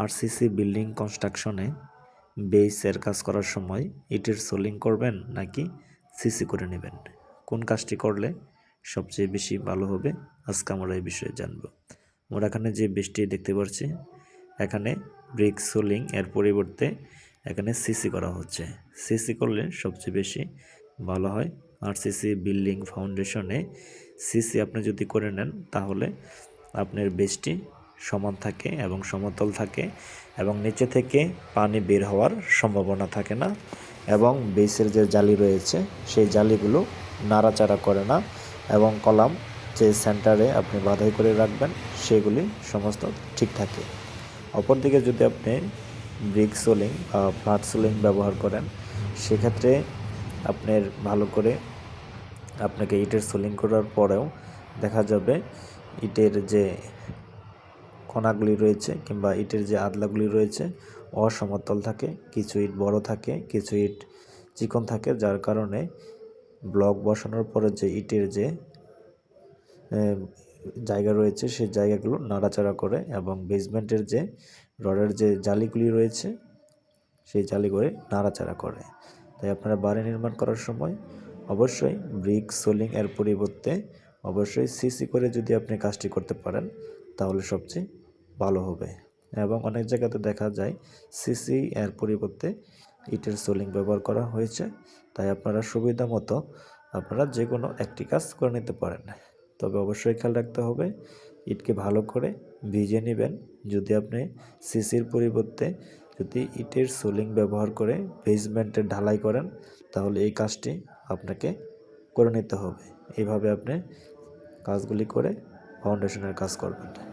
RCC building কনস্ট্রাকশনে বেইসের কাজ করার সময় ইটের সোলিং করবেন নাকি সিসি করে নেবেন? কোন কাজটি করলে সবচেয়ে বেশি ভালো হবে? আজকে আমরা এই বিষয়ে জানব। আমরা এখানে যে বৃষ্টি দেখতে পাচ্ছি, এখানে ব্রিক সোলিং এর পরিবর্তে এখানে সিসি করা হচ্ছে। সিসি করলে সবচেয়ে বেশি ভালো হয়। আরসিসি বিল্ডিং ফাউন্ডেশনে সিসি আপনি যদি করে নেন, তাহলে আপনার বেসটি সমান থাকে এবং সমতল থাকে এবং নিচে থেকে পানি বের হওয়ার সম্ভাবনা থাকে না এবং বেসের যে জালি রয়েছে, সেই জালিগুলো নাড়াচাড়া করে না এবং কলাম যে সেন্টারে আপনি বাধাই করে রাখবেন, সেগুলি সমস্ত ঠিক থাকে। অপরদিকে যদি আপনি ব্রিক সোলিং বা ফ্ল্যাট সোলিং ব্যবহার করেন, সেক্ষেত্রে আপনার ভালো করে আপনাকে ইটের সোলিং করার পরেও দেখা যাবে ইটের যে কণাগুলি রয়েছে কিংবা ইটের যে আদলাগুলি রয়েছে, অসমতল থাকে, কিছু ইট বড় থাকে, কিছু ইট চিকন থাকে, যার কারণে ব্লক বসানোর পরে যে ইটের যে জায়গা রয়েছে, সেই জায়গাগুলো নাড়াচাড়া করে এবং বেসমেন্টের যে রডের যে জালিগুলি রয়েছে, সেই জালি করে নাড়াচাড়া করে। তাই আপনারা বাড়ি নির্মাণ করার সময় অবশ্যই ব্রিক সোলিং এর পরিবর্তে অবশ্যই সিসি করে যদি আপনি কাজটি করতে পারেন, তাহলে সবচেয়ে ভালো হবে। এবং অনেক জায়গাতে দেখা যায় সিসি এর পরিবর্তে ইটের সোলিং ব্যবহার করা হয়েছে। তাই আপনারা সুবিধা মতো আপনারা যে কোনো একটি কাজ করে নিতে পারেন। তবে অবশ্যই খেয়াল রাখতে হবে, ইটকে ভালো করে ভিজে নেবেন। যদি আপনি সিসির পরিবর্তে যদি ইটের সোলিং ব্যবহার করে বেসমেন্টের ঢালাই করেন, তাহলে এই কাজটি আপনাকে করে নিতে হবে। এইভাবে আপনি কাজগুলি করে ফাউন্ডেশনের কাজ করবেন।